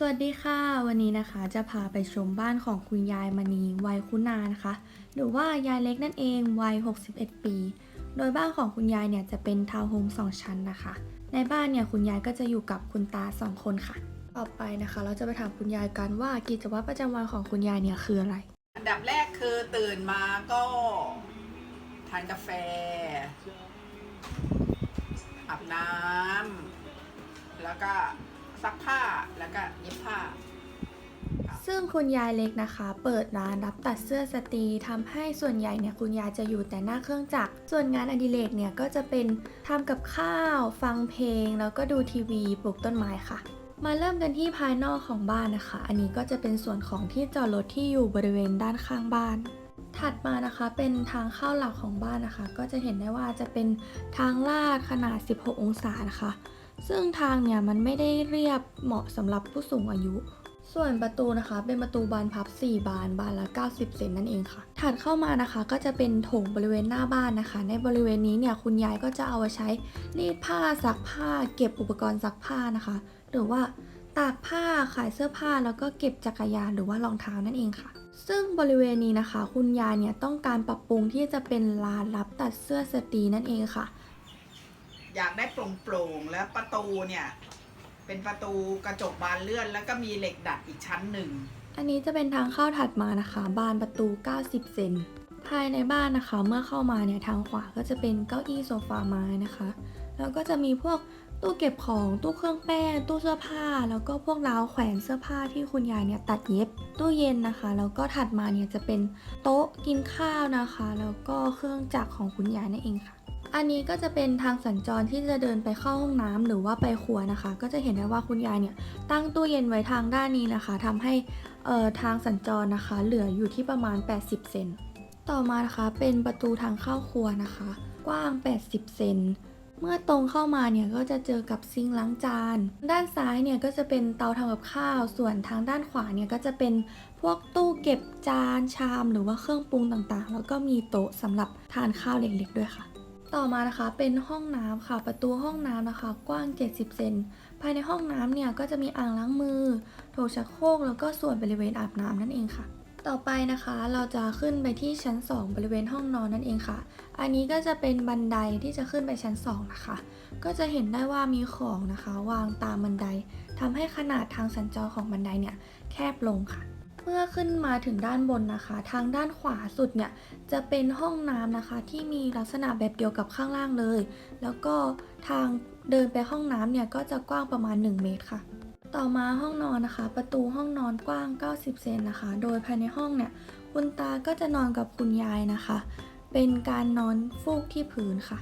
สวัสดีค่ะ วันนี้นะคะจะพาไปชมบ้านของคุณยายมณีวัยคุณานะคะ หรือว่ายายเล็กนั่นเองวัย 61 ปี โดยบ้านของคุณยายเนี่ยจะเป็นทาวน์โฮมสองชั้นนะคะ ในบ้านเนี่ยคุณยายก็จะอยู่กับคุณตาสองคนค่ะ ต่อไปนะคะ เราจะไปถามคุณยายกันว่ากิจวัตรประจำวันของคุณยายเนี่ยคืออะไร อันดับแรกคือตื่นมาก็ทานกาแฟอาบน้ำแล้วก็ ซักผ้าแล้วก็เย็บผ้า ซึ่งคุณยายเล็กนะคะ เปิดร้านรับตัดเสื้อสตรีทำให้ส่วนใหญ่เนี่ยคุณยายจะอยู่แต่หน้าเครื่องจักรส่วนงานอดิเรกเนี่ยก็จะเป็นทำกับข้าว ฟังเพลง แล้วก็ดูทีวีปลูกต้นไม้ค่ะมาเริ่มกันที่ภายนอกของบ้านนะคะ อันนี้ก็จะเป็นส่วนของที่จอดรถที่อยู่บริเวณด้านข้างบ้าน ถัดมานะคะเป็นทางเข้าหลักของบ้านนะคะ ก็จะเห็นได้ว่าจะเป็นทางลาดขนาด 16 องศานะคะ ซึ่งทางเนี่ยมันไม่ได้เรียบเหมาะสำหรับผู้สูงอายุ ส่วนประตูนะคะ เป็นประตูบานพับ 4 บาน บานละ 90 เซนนั่นเองค่ะ ถัดเข้ามานะคะ ก็จะเป็นโถงบริเวณหน้าบ้านนะคะ ในบริเวณนี้เนี่ยคุณยายก็จะเอาไว้ใช้รีดผ้าซักผ้า เก็บอุปกรณ์ซักผ้านะคะ หรือว่าตากผ้าขายเสื้อผ้าแล้วก็เก็บจักรยานหรือว่ารองเท้านั่นเองค่ะ ซึ่งบริเวณนี้นะคะ คุณยายเนี่ยต้องการปรับปรุงที่จะเป็นลานรับตัดเสื้อสตรีนั่นเองค่ะ อยากได้โปร่งๆแล้วประตูเนี่ย เป็นประตูกระจกบานเลื่อน แล้วก็มีเหล็กดัดอีกชั้นหนึ่ง อันนี้จะเป็นทางเข้าถัดมานะคะ บานประตู 90 เซนภายในบ้านนะคะ เมื่อเข้ามาเนี่ยทางขวาก็จะเป็นเก้าอี้โซฟาไม้นะคะ แล้วก็จะมีพวกตู้เก็บของตู้เครื่องแป้งตู้เสื้อผ้า แล้วก็พวกราวแขวนเสื้อผ้าที่คุณยายเนี่ยตัดเย็บตู้เย็นนะคะ แล้วก็ถัดมาเนี่ยจะเป็นโต๊ะกินข้าวนะคะ แล้วก็เครื่องจักรของคุณยายนั่นเองค่ะ อันนี้ก็จะเป็นทางสัญจรที่จะเดินไปเข้าห้องน้ำหรือว่าไปครัวนะคะ ก็จะเห็นได้ว่าคุณยายเนี่ยตั้งตู้เย็นไว้ทางด้านนี้นะคะทำให้เอ่อทางสัญจรนะคะ เหลืออยู่ที่ประมาณ 80 เซนต่อมานะคะเป็นประตูทางเข้าครัวนะคะ กว้าง 80 เซนเมื่อตรงเข้ามาเนี่ยก็จะเจอกับซิงล้างจาน ด้านซ้ายเนี่ยก็จะเป็นเตาทำกับข้าว ส่วนทางด้านขวาเนี่ยก็จะเป็นพวกตู้เก็บจานชาม หรือว่าเครื่องปรุงต่างๆ แล้วก็มีโต๊ะสำหรับทานข้าวเล็กๆด้วยค่ะ ต่อมานะคะเป็นห้องน้ำค่ะประตูห้องน้ำนะคะ กว้าง 70 เซนภายในห้องน้ำเนี่ยก็จะมีอ่างล้างมือโถชักโครกแล้วก็ส่วนบริเวณอาบน้ำนั่นเองค่ะ ต่อไปนะคะเราจะขึ้นไปที่ชั้น 2 บริเวณห้องนอนนั่นเองค่ะ อันนี้ก็จะเป็นบันไดที่จะขึ้นไปชั้น 2 นะคะ ก็จะเห็นได้ว่ามีของนะคะ วางตามบันไดทำให้ขนาดทางสัญจรของบันไดเนี่ยแคบลงค่ะ เมื่อขึ้นมาถึงด้านบนนะคะ ทางด้านขวาสุดเนี่ยจะเป็นห้องน้ำนะคะ ที่มีลักษณะแบบเดียวกับข้างล่างเลย แล้วก็ทางเดินไปห้องน้ำเนี่ยก็จะกว้างประมาณ 1 เมตรค่ะ ต่อมาห้องนอนนะคะ ประตูห้องนอนกว้าง 90 เซนนะคะ โดยภายในห้องเนี่ยคุณตาก็จะนอนกับคุณยายนะคะ เป็นการนอนฟูกที่พื้นค่ะ